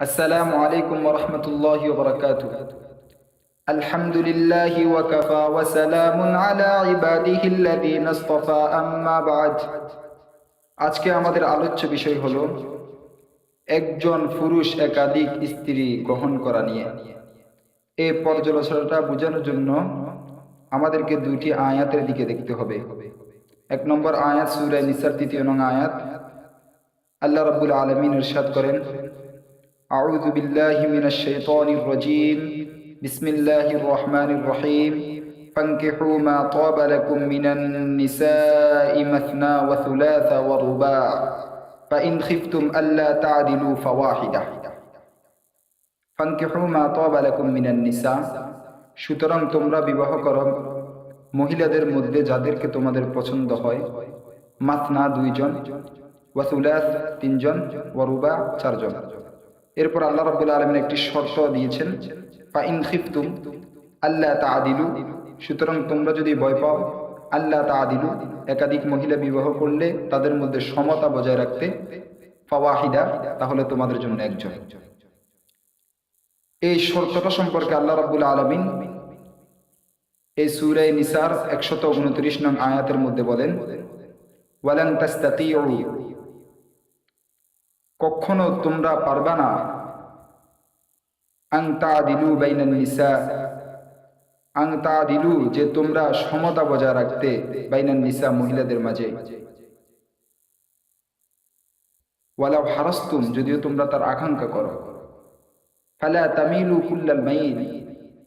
السلام عليكم ورحمة الله وبركاته الحمد لله وكفى وسلام على عباده الذين اصطفى أما بعد আজকে আমাদের আলোচ্য বিষয় হলো একজন পুরুষ একাধিক স্ত্রী গ্রহণ করা নিয়ে এই পর্যালোচনাটা বোঝানোর জন্য আমাদেরকে দুইটি আয়াতের দিকে দেখতে হবে এক নম্বর আয়াত সুরায় নিসার তৃতীয় নং আয়াত আল্লাহ রাব্বুল আলমিন ইরশাদ করেন أعوذ بالله من الشيطان الرجيم بسم الله الرحمن الرحيم فانكحوا ما طاب لكم من النساء مثنى وثلاث ورباع فإن خفتم ألا تعدلوا فواحدة ফানকিহু মা তাবা লাকুম মিনান নিসা সুতরাং তোমরা বিবাহ করো মহিলাদের মধ্যে যাদেরকে তোমাদের পছন্দ হয় মাথনা দুইজন ওয়াসুলাস তিনজন ওয়ারুবা চারজন এরপর আল্লাহ রাব্বুল আলামিন একটি শর্ত দিয়েছেন ফা ইন খিফতুম আল্লাহ তাআদিলু সুতরাং তোমরা যদি ভয় পাও আল্লাহ তাআদিলু একাধিক মহিলা বিবাহ করলে তাদের মধ্যে সমতা বজায় রাখতে ফাওয়াহিদা, তাহলে তোমাদের জন্য একজন। এই শর্তটা সম্পর্কে আল্লাহ রাব্বুল আলমিন এই সূরা নিসার একশত উনত্রিশ নং আয়াতের মধ্যে বলেন, ওয়ালান তাস্তাতিউ কখনো তোমরা পারবা না। আং তাদিলু বাইনান নিসা। আং তাদিলু যে তোমরা সমতা বজায় রাখতে বাইনান নিসা মহিলাদের মাঝে। ওয়ালাও হারাস্তুম, যদিও তোমরা তার আকাঙ্ক্ষা করো। ফালা তামিলু কুল্লাল মাইল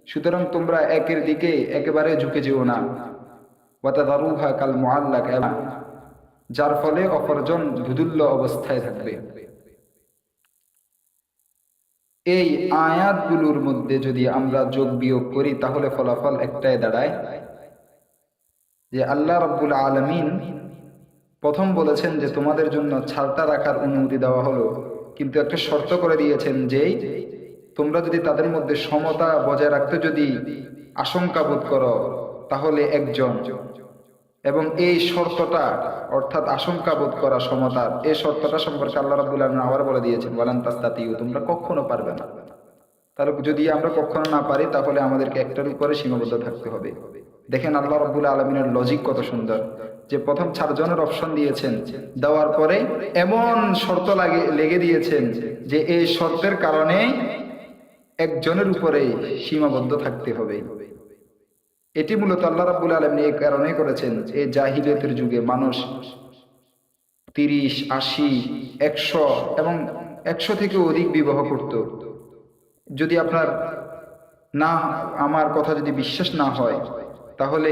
সুতরাং তোমরা একের দিকে একেবারে ঝুঁকে যেও না। ওয়াতাদারুহা কাল যার ফলে অপরজন ধুদুল্য অবস্থায় থাকবে। এই আয়াতগুলোর মধ্যে যদি আমরা যোগ বিয়োগ করি, তাহলে ফলাফল একটাই দাঁড়ায়। যে আল্লাহ রব্বুল আলমিন প্রথম বলেছেন যে তোমাদের জন্য ছালটা রাখার অনুমতি দেওয়া হলো, কিন্তু একটা শর্ত করে দিয়েছেন যে তোমরা যদি তাদের মধ্যে সমতা বজায় রাখতে যদি আশঙ্কা বোধ করো, তাহলে একজন এবং এই শর্তটা, অর্থাৎ আশঙ্কা বোধ করা সমতার এই শর্তটা সম্পর্কে আল্লাহ রাবুল আলম আবার বলে দিয়েছেন বলেন তাস্তাতিও তোমরা কখনো পারবে না। তাহলে যদি আমরা কখনো না পারি, তাহলে আমাদেরকে একটার উপরে সীমাবদ্ধ থাকতে হবে। দেখেন আল্লাহ রব্বুল আলমিনের লজিক কত সুন্দর। যে প্রথম চারজনের অপশন দিয়েছেন, দেওয়ার পরে এমন শর্ত লাগে, লেগে দিয়েছেন যে এই শর্তের কারণে একজনের উপরে সীমাবদ্ধ থাকতে হবে। এটি মূলত আল্লাহ রাব্বুল আলম এই কারণে করেছেন এই জাহিলিয়তের যুগে মানুষ তিরিশ, আশি, একশো এবং একশো থেকে অধিক বিবাহ করত। যদি আপনার না, আমার কথা যদি বিশ্বাস না হয়, তাহলে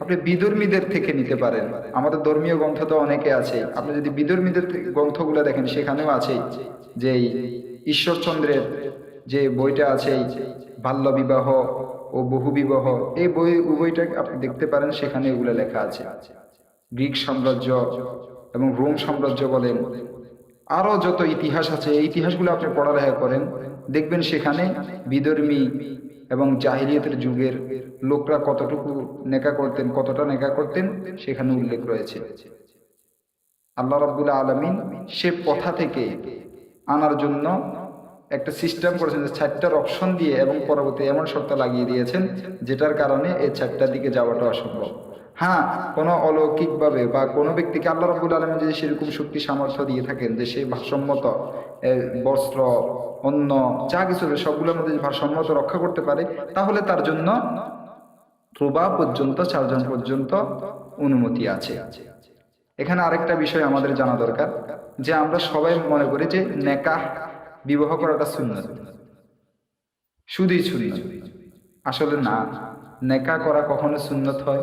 আপনি বিধর্মীদের থেকে নিতে পারেন। আমাদের ধর্মীয় গ্রন্থ তো অনেকে আছে। আপনি যদি বিধর্মীদের গ্রন্থগুলো দেখেন, সেখানেও আছে যে ঈশ্বরচন্দ্রের যে বইটা আছে বাল্য বিবাহ ও বহু বিবাহ এই বই, উভয়টা আপনি দেখতে পারেন, সেখানে এগুলো লেখা আছে। গ্রিক সাম্রাজ্য এবং রোম সাম্রাজ্য বলেন। আরও যত ইতিহাস আছে, এই ইতিহাসগুলো আপনি পড়ালেখা করেন, দেখবেন সেখানে বিধর্মী এবং জাহিলিয়তের যুগের লোকরা কতটুকু নেকা করতেন, কতটা নেকা করতেন, সেখানে উল্লেখ রয়েছে। আল্লাহ রাবুল্লাহ আলমিন সে পথা থেকে আনার জন্য একটা সিস্টেম করেছেন যে চারটার অপশন দিয়ে এবং পরবর্তী এমন শর্ত লাগিয়ে দিয়েছেন, যেটার কারণে এই চারটার দিকে যাওয়াটা অসম্ভব। হ্যাঁ কোনো অলৌকিকভাবে বা কোনো ব্যক্তিকে আল্লাহ রবুল আলম যদি সেরকম শক্তি, সামর্থ্য দিয়ে থাকেন যে সেই ভারসাম্যত বস্ত্র অন্য যা কিছু সবগুলোর মধ্যে ভারসাম্যত রক্ষা করতে পারে, তাহলে তার জন্য প্রভা পর্যন্ত চারজন পর্যন্ত অনুমতি আছে। এখানে আরেকটা বিষয় আমাদের জানা দরকার, যে আমরা সবাই মনে করি যে নেকাহ বিবাহ করাটা সুন্নত। শুধুই সুন্নত। আসলে না, নেকা করা কখনো সুন্নত হয়,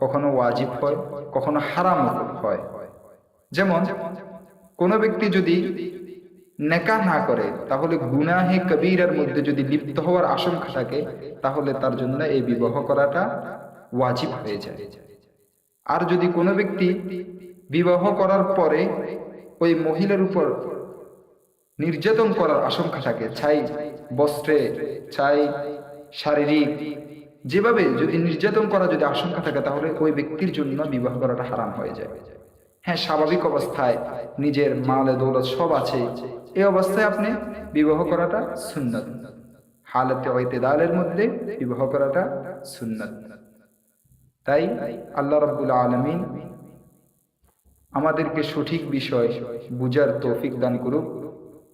কখনো ওয়াজিব হয়, কখনো হারাম হয়। যেমন, কোনো ব্যক্তি যদি নেকা না করে, তাহলে গুনাহে কবিরের মধ্যে যদি লিপ্ত হওয়ার আশঙ্কা থাকে, তাহলে তার জন্য এই বিবাহ করাটা ওয়াজিব হয়ে যায়। আর যদি কোনো ব্যক্তি বিবাহ করার পরে ওই মহিলার উপর নির্যাতন করার আশঙ্কা থাকে ছাই বস্ত্রে, ছাই শারীরিক, যেভাবে যদি নির্যাতন করা যদি আশঙ্কা থাকে, তাহলে ওই ব্যক্তির জন্য বিবাহ করাটা হারাম হয়ে যায়। হ্যাঁ স্বাভাবিক অবস্থায় নিজের মালে দৌলত সব আছে। এই অবস্থায় আপনি বিবাহ করাটা সুন্নত। হালতে হইতে দালের মধ্যে বিবাহ করাটা সুন্নত। তাই আল্লাহ রব্বুল আলমিন আমাদেরকে সঠিক বিষয় বুঝার তৌফিক দান করুক।